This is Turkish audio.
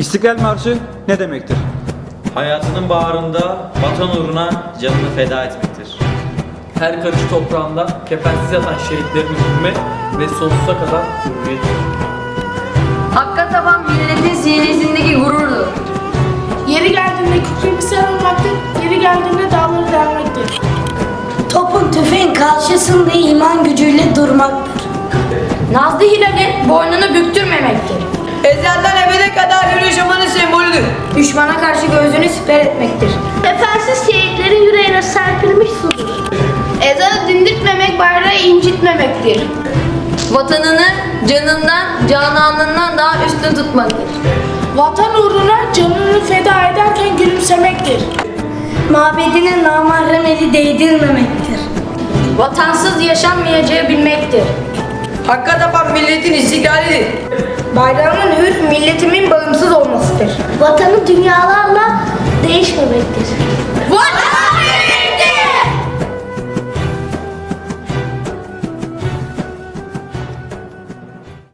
İstiklal Marşı ne demektir? Hayatının bağrında vatan uğruna canını feda etmektir. Her karış toprağında kefensiz yatan şehitlerin hükmü ve sonsuza kadar hürriyet. Hakka taban milletin sinesindeki gururdur. Yeri geldiğinde kükremi sarılmaktır, yeri geldiğinde dağları delmektir. Topun tüfeğin karşısında iman gücüyle durmaktır. Nazlı Düşmana karşı gözünü siper etmektir. Efensiz şehitlerin yüreğine serpilmiş sudur. Ezanı dindirtmemek, bayrağı incitmemektir. Vatanını canından, cananından daha üstün tutmaktır. Vatan uğruna canını feda ederken gülümsemektir. Mabedine namahrem eli değdirmemektir. Vatansız yaşanmayacağı bilmektir. Hakka tapan milletin istiklalidir. Bayrağımın hür, milletimin. Vatanı dünyalarla değişmemektir.